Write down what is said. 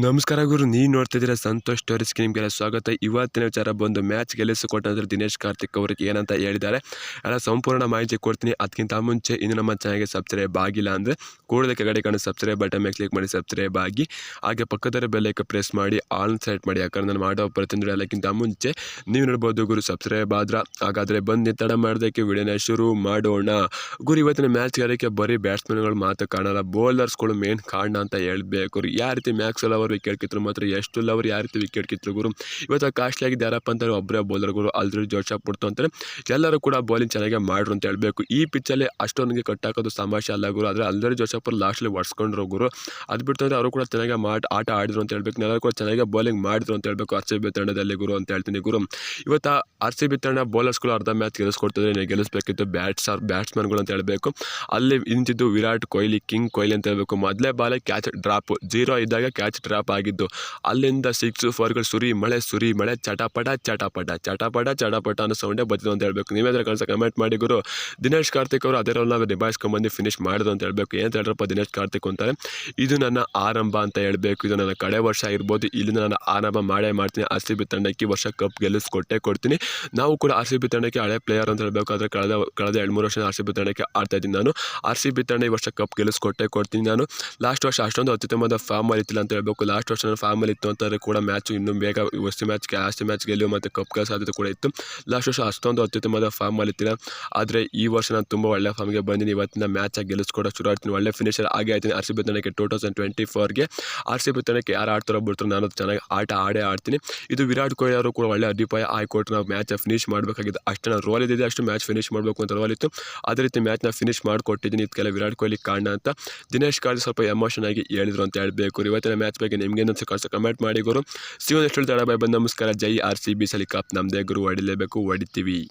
ನಮಸ್ಕಾರ ಗುರು, ನೀವು ನೋಡ್ತಿದ್ದೀರಾ ಸಂತೋಷ್ ಸ್ಟೋರೀಸ್ಗೆ ನಿಮಗೆಲ್ಲ ಸ್ವಾಗತ. ಇವತ್ತಿನ ವಿಚಾರ ಬಂದು ಮ್ಯಾಚ್ ಗೆಲ್ಲಿಸಿಕೊಟ್ಟಂದ್ರೆ ದಿನೇಶ್ ಕಾರ್ತಿಕ್ ಅವ್ರಿಗೆ ಏನಂತ ಹೇಳಿದ್ದಾರೆ. ಎಲ್ಲ ಸಂಪೂರ್ಣ ಮಾಹಿತಿ ಕೊಡ್ತೀನಿ. ಅದಕ್ಕಿಂತ ಮುಂಚೆ ಇನ್ನು ನಮ್ಮ ಚಾನಲ್ಗೆ ಸಬ್ಸ್ಕ್ರೈಬ್ ಆಗಿಲ್ಲ ಅಂದರೆ ಕೂಡಲೇ ಕೆಳಗಡೆ ಕಾಣೋ ಸಬ್ಸ್ಕ್ರೈಬ್ ಬಟನ್ ಮೇಲೆ ಕ್ಲಿಕ್ ಮಾಡಿ ಸಬ್ಸ್ಕ್ರೈಬ್ ಆಗಿ, ಹಾಗೆ ಪಕ್ಕದಲ್ಲಿ ಬೆಲ್ಲೈಕ ಪ್ರೆಸ್ ಮಾಡಿ ಆನ್ ಸೆಟ್ ಮಾಡಿ ಯಾಕಂದ್ರೆ ನಾನು ಮಾಡೋ ಪ್ರತಿಯೊಂದು ಎಲ್ಲಕ್ಕಿಂತ ಮುಂಚೆ ನೀವು ನೋಡ್ಬೋದು ಗುರು ಸಬ್ಸ್ಕ್ರೈಬ್ ಆದ್ರೆ, ಹಾಗಾದರೆ ಬಂದು ತಡ ಮಾಡೋದಕ್ಕೆ ವಿಡಿಯೋನ ಶುರು ಮಾಡೋಣ. ಗುರು, ಇವತ್ತಿನ ಮ್ಯಾಚ್ ಗೆಲ್ಲಕ್ಕೆ ಬರೀ ಬ್ಯಾಟ್ಸ್ಮನ್ಗಳು ಮಾತು ಕಾಣಲ್ಲ ಬೌಲರ್ಸ್ಗಳು ಮೇನ್ ಕಾರಣ ಅಂತ ಹೇಳ್ಬೇಕು ಯಾವ ರೀತಿ ಮ್ಯಾಕ್ಸ್ ಲವರ್ ವಿಕೆಟ್ ಕಿತ್ತರು ಮಾತ್ರ ಎಷ್ಟು ಲವರ್ ಯಾವ ರೀತಿ ವಿಕೆಟ್ ಕಿತ್ತರು ಗುರು. ಇವತ್ತು ಕಾಸ್ಟ್ಲಿ ಆಗಿದ್ದು ಯಾರಪ್ಪ ಅಂತಾರೆ ಒಬ್ಬರೇ ಬೌಲರ್ ಗುರು ಆಲ್ರೆಡಿ ಜೋಶಾಪ್ ಬಿಡ್ತು ಅಂತಾರೆ. ಎಲ್ಲರೂ ಕೂಡ ಬೌಲಿಂಗ್ ಚೆನ್ನಾಗಿ ಮಾಡ್ರು ಅಂತ ಹೇಳಬೇಕು. ಈ ಪಿಚ್ಚಲ್ಲಿ ಅಷ್ಟೊಂದಿಗೆ ಕಟ್ಟಾಕೋದು ಸಮಾಶ ಅಲ್ಲ ಗುರು. ಆದರೆ ಅಲ್ದ್ರೂ ಜೋಶಾಪ್ ಲಾಸ್ಟಲ್ಲಿ ಒಡ್ಸ್ಕೊಂಡ್ರು ಗುರು. ಅದು ಬಿಟ್ಟು ಅವರು ಕೂಡ ಚೆನ್ನಾಗಿ ಮಾಡಿ, ಆಟ ಆಡಿದ್ರು ಅಂತ ಹೇಳ್ಬೇಕು. ಎಲ್ಲರೂ ಕೂಡ ಚೆನ್ನಾಗಿ ಬೌಲಿಂಗ್ ಮಾಡಿದ್ರು ಅಂತ ಹೇಳಬೇಕು ಆರ್ ಸಿ ಬಿ ತಂಡದಲ್ಲಿ ಗುರು ಅಂತ ಹೇಳ್ತೀನಿ ಗುರು. ಇವತ್ತು ಆರ್ ಸಿ ಬಿ ತಂಡ ಬೌಲರ್ಸ್ಗಳು ಅರ್ಧ ಮ್ಯಾಚ್ ಗೆಲ್ಲಿಸ್ಕೊಡ್ತಿದ್ರೆ. ನೀವು ಗೆಲ್ಲಿಸಬೇಕಿತ್ತು ಬ್ಯಾಟ್ಸ್ ಆರ್ ಬ್ಯಾಟ್ಸ್ಮನ್ಗಳು ಅಂತ ಹೇಳಬೇಕು. ಅಲ್ಲಿ ನಿಂತಿದ್ದು ವಿರಾಟ್ ಕೊಹ್ಲಿ, ಕಿಂಗ್ ಕೊಹ್ಲಿ ಅಂತ ಹೇಳಬೇಕು. ಮೊದಲೇ ಬಾಲೆ ಕ್ಯಾಚ್ ಡ್ರಾಪ್ ಜೀರೋ ಇದ್ದಾಗ ಕ್ಯಾಚ್ ಆಗಿದ್ದು. ಅಲ್ಲಿಂದ ಸಿಕ್ಸು ಫೋರ್ಗಳು ಸುರಿ, ಮಳೆ ಸುರಿ, ಮಳೆ ಚಟಪಟ ಚಟಪಟ ಚಟಪಟ ಚಟಪಟ ಅನ್ನೋ ಸೌಂಡೇ ಬರ್ತಿದ್ದು ಅಂತ ಹೇಳ್ಬೇಕು. ನೀವೇದ್ರೆ ಕಳಿಸ ಕಮೆಂಟ್ ಮಾಡಿ ಗುರು. ದಿನೇಶ್ ಕಾರ್ತಿಕ್ ಅವರು ಅದೇ ರೋಲ್ನಾಗ ನಿಭಾಯಿಸ್ಕೊಂಬಂದು ಫಿನಿಶ್ ಮಾಡಿದ್ರು ಅಂತ ಹೇಳಬೇಕು. ಏನು ಹೇಳ್ರಪ್ಪ ದಿನೇಶ್ ಕಾರ್ತಿಕ್ ಅಂತಾರೆ, ಇದು ನನ್ನ ಆರಂಭ ಅಂತ ಹೇಳಬೇಕು. ಇದು ನನ್ನ ಕಡೆ ವರ್ಷ ಇರ್ಬೋದು. ಇಲ್ಲಿಂದ ನಾನು ಆರಂಭ ಮಾಡೇ ಮಾಡ್ತೀನಿ. ಆರ್ ಸಿ ಬಿ ತಂಡಕ್ಕೆ ವರ್ಷ ಕಪ್ ಗೆಲ್ಲಿಸ್ಕೊಟ್ಟೆ ಕೊಡ್ತೀನಿ. ನಾವು ಕೂಡ ಆರ್ ಸಿ ಬಿ ತಂಡಕ್ಕೆ ಹಳೆ ಪ್ಲೇಯರ್ ಅಂತ ಹೇಳಬೇಕಾದ್ರೆ ಕಳೆದ ಕಳೆದ ಎರಡು, ಮೂರು ವರ್ಷ ಆರ್ ಸಿ ಬಿ ತಂಡಕ್ಕೆ ಆಡ್ತಾ ಇದ್ದೀನಿ ನಾನು. ಆರ್ ಸಿ ಬಿ ತಂಡ ಈ ವರ್ಷ ಕಪ್ ಗೆಲ್ಲಿಸ್ಕೊಟ್ಟೆ ಕೊಡ್ತೀನಿ ನಾನು. ಲಾಸ್ಟ್ ವರ್ಷ ಅಷ್ಟೊಂದು ಅತ್ಯುತ್ತಮವಾದ ಫಾರ್ಮ್ ಇತ್ತಿಲ್ಲ ಅಂತ ಹೇಳ್ಬೇಕು. ಲಾಸ್ಟ್ ವರ್ಷ ನಾನು ಫಾರ್ಮಲ್ಲಿ ಇತ್ತು ಅಂತಂದರೆ ಕೂಡ ಮ್ಯಾಚ್ ಇನ್ನೂ ಬೇಗ ಹೊಸ ಮ್ಯಾಚ್ ಲಾಸ್ಟ್ ಮ್ಯಾಚ್ ಗೆಲ್ಲುವ ಮತ್ತು ಕಪ್ ಗೆಲ್ಲ ಸಾಧ್ಯತೆ ಕೂಡ ಇತ್ತು. ಲಾಸ್ಟ್ ವರ್ಷ ಅಷ್ಟೊಂದು ಅತ್ಯುತ್ತಮವಾದ ಫಾರ್ಮಲ್ಲಿ ಇತ್ತಿಲ್ಲ ಆದರೆ ಈ ವರ್ಷ ನಾನು ತುಂಬ ಒಳ್ಳೆ ಫಾರ್ಮ್ಗೆ ಬಂದಿನಿ ಇವತ್ತಿನ ಮ್ಯಾಚಾಗಿ ಗೆಲ್ಲಿಸ್ಕೊಡೋ ಶುರು ಆಗ್ತೀನಿ ಒಳ್ಳೆ ಫಿನಿಷರ್ ಆಗಿ ಆಯ್ತೀನಿ. ಆರ್ ಸಿ ಬಿ ತಂಡಕ್ಕೆ ಟೂ ತೌಸಂಡ್ ಟ್ವೆಂಟಿ ಫೋರ್ಗೆ ಆರ್ ಸಿ ಬಿ ತಂಡಕ್ಕೆ ಯಾರು ಆಡ್ತಾರೋ ಬಿಡ್ತಾರೋ ನಾನು ಚೆನ್ನಾಗಿ ಆಟ ಆಡೇ ಆಡ್ತೀನಿ. ಇದು ವಿರಾಟ್ ಕೊಹ್ಲಿ ಅವರು ಕೂಡ ಒಳ್ಳೆ ಅಡಿಪಾಯ ಆಯ್ಕೊಟ್ಟು ನಾವು ಮ್ಯಾಚ್ ಫಿನಿಶ್ ಮಾಡಬೇಕಾಗಿದೆ ಅಷ್ಟು. ನಾನು ರೋಲ್ ಇದ್ದಿದೆ ಅಷ್ಟು ಮ್ಯಾಚ್ ಫಿನಿಶ್ ಮಾಡಬೇಕು ಅಂತ ರೋಲ್ ಇತ್ತು. ಅದೇ ರೀತಿ ಮ್ಯಾಚ್ನ ಫಿನಿಶ್ ಮಾಡಿಕೊಟ್ಟಿದ್ದೀನಿ. ಇದಕ್ಕೆಲ್ಲ ವಿರಾಟ್ ಕೊಹ್ಲಿ ಕಾಣ ಅಂತ. ದಿನೇಶ್ ಕಾರ್ ಸ್ವಲ್ಪ ಎಮೋಷನ್ ಆಗಿ ಹೇಳಿದ್ರು ಅಂತ ಹೇಳಬೇಕು. ಇವತ್ತಿನ ಮ್ಯಾಚ್ ನಿಮಗೆ ಅನ್ಸೋ ಕಳ್ಸ ಕಮೆಂಟ್ ಮಾಡಿ ಗುರು. ಸಿಗೋದು ಎಷ್ಟು ತಡ ಬಾಯ್ ಬಂದು ನಮಸ್ಕಾರ. ಜೈ ಆರ್ ಸಿ ಬಿ ಸಲಿಕಾಪ್. ನಮ್ಮದೇ ಗುರು ಹೊಡಿಲೇಬೇಕು ಹೊಡಿತೀವಿ